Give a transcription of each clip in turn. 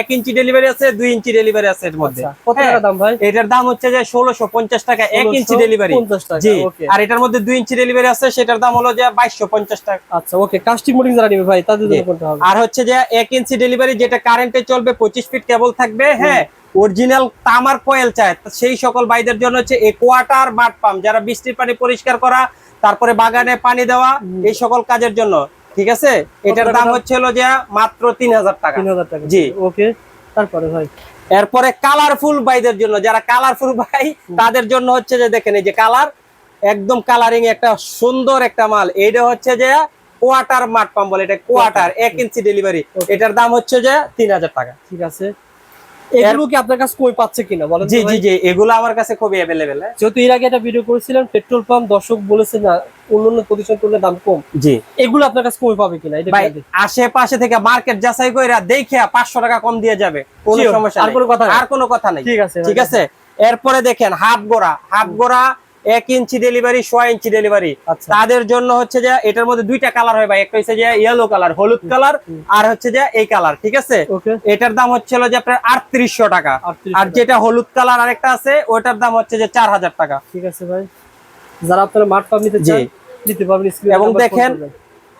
এক ইঞ্চি ডেলিভারি আছে দুই ইঞ্চি ডেলিভারি আছে এর মধ্যে। আচ্ছা, হ্যাঁ, টাকা দাম ভাই? এটার দাম হচ্ছে যে ষোলোশো পঞ্চাশ টাকা এক ইঞ্চি ডেলিভারি জি আর এটার মধ্যে দুই ইঞ্চি ডেলিভারি আছে সেটার দাম হলো যে বাইশশো পঞ্চাশ টাকা। আচ্ছা ওকে কাস্টিং মোডিং যারা নিবে ভাই তাদের জন্য জি। কোনটা হবে? আর হচ্ছে যে এক ইঞ্চি ডেলিভারি যেটা কারেন্টে চলবে পঁচিশ ফিট কেবল থাকবে হ্যাঁ অরিজিনাল তামার কয়েল চায়। সেই সকল বাইদের জন্য হচ্ছে কোয়াটার বাট পাম্প যারা বৃষ্টির পানি পরিষ্কার করা তারপরে বাগানে পানি দেওয়া এই সকল কাজের জন্য। ঠিক আছে? এটার দাম? হচ্ছে হলো যে মাত্র তিন হাজার টাকা। তিন হাজার টাকা। জি। ওকে তারপরে ভাই? এরপরে কালারফুল বাইদের জন্য যারা কালারফুল বাই তাদের জন্য হচ্ছে যে দেখেন এই যে কালার একদম কালারিং একটা সুন্দর একটা মাল। এইটা হচ্ছে যে কোয়াটার মাঠ পাম্প বলে এটা কোয়াটার এক ইঞ্চি ডেলিভারি. এটার দাম হচ্ছে যে তিন হাজার টাকা। ঠিক আছে। এগুলো কি আপনার কাছে কই পাচ্ছে কিনা? বলেন জি জি জি এগুলো আমার কাছে খুবই অ্যাভেলেবেল যেহেতু এর আগে একটা ভিডিও করেছিলাম পেট্রোল পাম্প দর্শক বলেছে না অন্যান্য প্রতিষ্ঠান করলে দাম কম। জি। এগুলো আপনার কাছে কই পাবে কিনা? এটা। আশেপাশে থেকে মার্কেট যাচাই করে দেখে পাঁচশো টাকা কম দিয়ে যাবে। কোনো সমস্যা আর। কোনো কথা নেই। আর কোনো কথা নেই। ঠিক আছে ঠিক আছে? এরপরে দেখেন হাফ গোড়া হাফ গোড়া এক ইঞ্চি ডেলিভারি ছয় ইঞ্চি ডেলিভারি আচ্ছা। তাদের জন্য হচ্ছে যে এটার মধ্যে দুইটা কালার হয় ভাই। একটা হচ্ছে যে ইয়েলো কালার হলুদ কালার আর হচ্ছে যে এই কালার ঠিক আছে? এটার দাম হচ্ছে যে আপনার আটত্রিশশো টাকা। আর যেটা হলুদ কালার আরেকটা আছে ওটার দাম হচ্ছে যে চার হাজার টাকা। ঠিক আছে ভাই। যারা আপনার মাঠ পাবেন নিতে চান নিতে পারবেন এবং দেখেন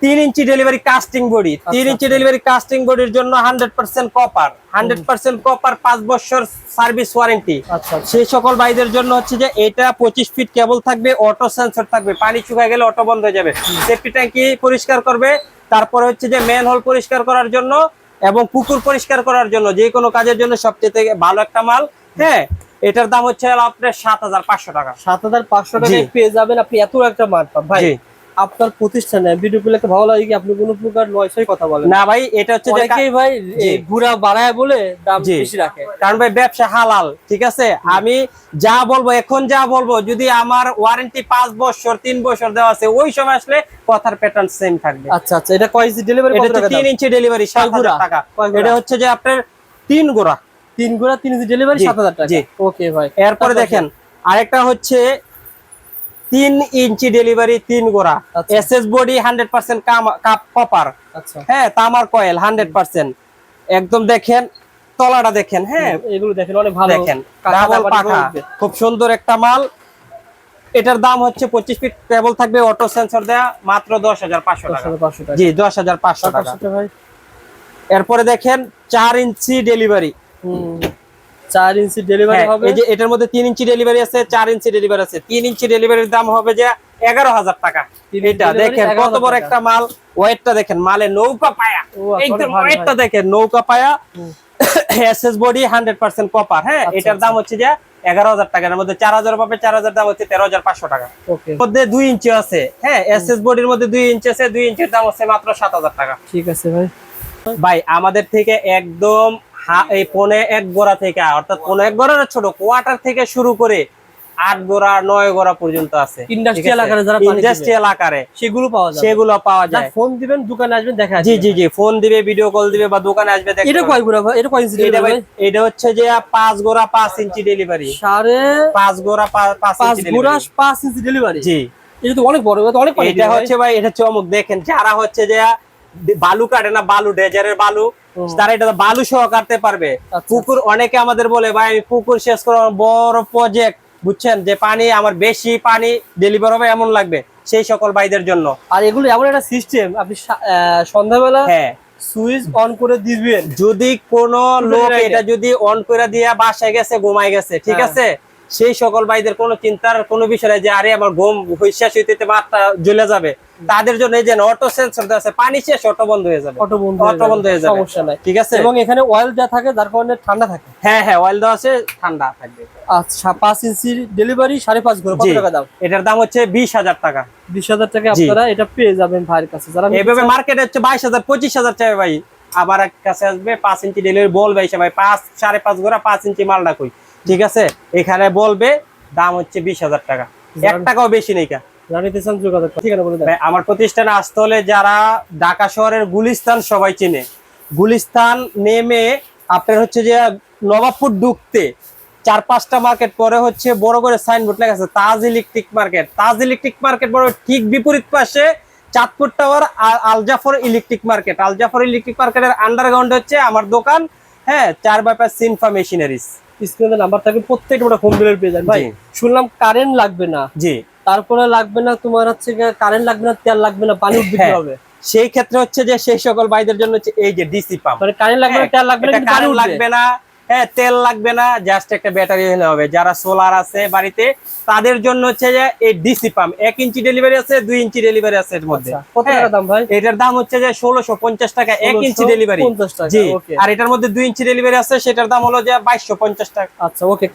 তিন ইঞ্চি ডেলিভারি কাস্টিং বডি তিন ইঞ্চি ডেলিভারি কাস্টিং বডির জন্য hundred percent copper hundred percent copper পাঁচ বছর সার্ভিস ওয়ারেন্টি আচ্ছা আচ্ছা। সেই সকল ভাইদের জন্য হচ্ছে যে এটা পঁচিশ ফিট কেবল থাকবে অটো সেন্সর থাকবে পানি শুকায় গেলে অটো বন্ধ হয়ে যাবে। সেফটি ট্যাঙ্কি পরিষ্কার করবে তারপরে হচ্ছে যে মেন হোল পরিষ্কার করার জন্য এবং পুকুর পরিষ্কার করার জন্য যে কোনো কাজের জন্য সবচেয়ে ভালো একটা মাল হ্যাঁ? এটার দাম হচ্ছে আপনার সাত হাজার পাঁচশো টাকা। সাত হাজার পাঁচশো টাকা পেয়ে যাবেন আপনি এত একটা মাল ভাই। আপনার প্রতিষ্ঠানে ভিডিও গুলো একটা ভালো লাগে? কি আপনি কোনো প্রকার নয়সই কথা বলেন না। ভাই এটা হচ্ছে অনেকেই ভাই ঘুরা বাড়ায় বলে দাম বেশি রাখে। কারণ ভাই ব্যবসা হালাল ঠিক আছে? আমি যা বলব এখন যা বলব যদি আমার ওয়ারেন্টি পাঁচ বছর তিন বছর দেওয়া আছে ওই সময় আসলে কথার প্যাটার্ন সেম থাকবে। আচ্ছা আচ্ছা এটা কয় ইঞ্চি ডেলিভারি এটা কত টাকা তিন দাম? ইঞ্চি ডেলিভারি সাত কয় গুড়া? হাজার টাকা। এটা হচ্ছে যে আপনার তিন গোড়া তিন ঘোড়া তিন ডেলিভারি জি, সাত হাজার টাকা? ওকে ভাই। এরপরে দেখেন আরেকটা হচ্ছে তিন ইঞ্চি ডেলিভারি তিন গোড়া। S S body hundred percent cup copper হ্যাঁ তামার কয়েল হান্ড্রেড পার্সেন্ট একদম দেখেন তলাটা দেখেন হ্যাঁ। এগুলো দেখেন অনেক ভালো দেখেন ডাবল পাখা। খুব সুন্দর একটা মাল। এটার দাম হচ্ছে পঁচিশ ফিট কেবল থাকবে অটো সেন্সর দেয়া মাত্র দশ হাজার পাঁচশো টাকা হাজার পাঁচশো জি দশ হাজার পাঁচশো টাকা। এরপরে দেখেন চার ইঞ্চি ডেলিভারি হুম, চার ইঞ্চি ডেলিভারি হবে। এই যে এটার মধ্যে তিন ইঞ্চি ডেলিভারি আছে চার ইঞ্চি ডেলিভারি আছে। তিন ইঞ্চি ডেলিভারির দাম হবে যে এগারো হাজার টাকা। এটা দেখেন কত বড় একটা মাল ওয়েটটা দেখেন মালে নৌকা পায়া। আচ্ছা, একদম ওয়েটটা দেখেন নৌকা পায়া। SS body hundred percent copper হ্যাঁ আচ্ছা, এটার দাম হচ্ছে যে এগারো হাজার টাকার মধ্যে চার হাজার পাবে চার হাজার দাম হচ্ছে তেরো হাজার পাঁচশো টাকা। ওকে। মধ্যে দুই ইঞ্চি আছে হ্যাঁ এসএস বডির মধ্যে দুই ইঞ্চি আছে দুই ইঞ্চির দাম হচ্ছে মাত্র সাত হাজার টাকা। ঠিক আছে ভাই। ভাই আমাদের থেকে একদম এই পনে এক গোড়া থেকে অর্থাৎ পনে এক গোড়ার ছোট কোয়ার্টার থেকে শুরু করে আট গোড়া নয় গোড়া পর্যন্ত আছে। Industrial আকারে যারা ইন্ডাস্ট্রিয়াল আকারে। সেগুলো পাওয়া যায় সেগুলো পাওয়া যায়। ফোন দিবেন দোকানে আসবেন দেখা জি জি জি ফোন দিবে ভিডিও কল দিবে বা দোকানে আসবে দেখতে এটা কয় গুড়া এটা কয় ইঞ্চি এটা ডেলিভারি ভাই এটা হচ্ছে যে পাঁচ গোড়া পাঁচ ইঞ্চি ডেলিভারি সাড়ে পাঁচ গোড়া পাঁচ ইঞ্চি ডেলিভারি পাঁচ ইঞ্চি ডেলিভারি জি। এটা তো অনেক বড় অনেক এটা হচ্ছে ভাই এটা চমক দেখেন যারা হচ্ছে যে বালু কাটে না বালু ডেজারের বালু। তারা এটা বালু সহ কাটতে পারবে। আচ্ছা। পুকুর অনেকে আমাদের বলে ভাই আমি পুকুর শেষ আমার বড় প্রজেক্ট বুঝছেন? যে পানি আমার বেশি পানি ডেলিভার হবে এমন লাগবে সেই সকল ভাইদের জন্য। আর এগুলো এমন একটা সিস্টেম আপনি সন্ধ্যাবেলা হ্যাঁ। সুইচ অন করে দিবেন। যদি কোন লোক এটা যদি অন করে দিয়া বাসায় গেছে ঘুমাই গেছে ঠিক হ্যাঁ। আছে? সেই সকল ভাইদের কোনো চিন্তার কোনো বিষয় যে আরে আমার ঘুম শেষ হইতে মাত্রা জ্বলে যাবে। তাদের জন্য এই যে অটো সেন্সর আছে পানি শেষ অটো বন্ধ হয়ে যাবে। অটো বন্ধ অটো বন্ধ হয়ে যাবে। সমস্যা নাই। ঠিক আছে? এবং এখানে অয়েল দেওয়া থাকে যার কারণে ঠান্ডা থাকে। হ্যাঁ হ্যাঁ অয়েল দেওয়া আছে ঠান্ডা থাকবে। আচ্ছা পাঁচ ইঞ্চি ডেলিভারি সাড়ে পাঁচ ঘণ্টা কত টাকা দাম? এটার দাম হচ্ছে বিশ হাজার টাকা। বিশ হাজার টাকা আপনারা এটা পেয়ে যাবেন ভাইয়ের কাছে। যারা নিতে এইভাবে মার্কেটে হচ্ছে বাইশ হাজার পঁচিশ হাজার চাই ভাই। আমার কাছে আসবে পাঁচ ইঞ্চি ডেলিভারি বলবে এসে ভাই পাঁচ সাড়ে পাঁচ গোড়া পাঁচ ইঞ্চি মালটা কই ঠিক আছে? এখানে বলবে দাম হচ্ছে বিশ হাজার টাকা। এক টাকাও বেশি নেই আমার প্রতিষ্ঠানে আসতে হলে যারা ঢাকা শহরের গুলিস্তান সবাই চিনে। গুলিস্তান নেমে আপনার হচ্ছে যে নবাবপুর ঢুকতে চার পাঁচটা মার্কেট পরে হচ্ছে বড় করে সাইনবোর্ড লেখা আছে Taj electric market Taj electric market বড় ঠিক বিপরীত পাশে Chandpur tower Aljafar electric market Aljafar electric মার্কেটের আন্ডারগ্রাউন্ড হচ্ছে আমার দোকান হ্যাঁ চার ব্যাপার সিনফা মেশিনারিজ স্ক্রিনে নাম্বার থাকবে প্রত্যেকটা প্রোডাক্ট হোম ডেলিভারি পেয়ে যান ভাই শুনলাম কারেন্ট লাগবে না। জি। তারপরে লাগবে না তোমার হচ্ছে কারেন্ট লাগবে না তেল লাগবে না পানি উঠবে হ্যাঁ। হবে। সেই ক্ষেত্রে হচ্ছে যে সেই সকল বাইদের জন্য হচ্ছে এই যে ডিসি পাম্প মানে কারেন্ট লাগবে না তেল লাগবে না লাগবে না হ্যাঁ তেল লাগবে না জাস্ট একটা ব্যাটারি হলে হবে। যারা সোলার আছে বাড়িতে তাদের জন্য হচ্ছে যে এই ডিসি পাম্প এক ইঞ্চি ডেলিভারি আছে দুই ইঞ্চি ডেলিভারি আছে এর মধ্যে। আচ্ছা, হ্যাঁ, টাকা দাম ভাই? এটার দাম হচ্ছে যে ষোলোশো পঞ্চাশ টাকা এক ইঞ্চি ডেলিভারি 1650 টাকা, আর এটার মধ্যে দুই ইঞ্চি ডেলিভারি আছে সেটার দাম হলো যে বাইশশো পঞ্চাশ টাকা। আচ্ছা ওকে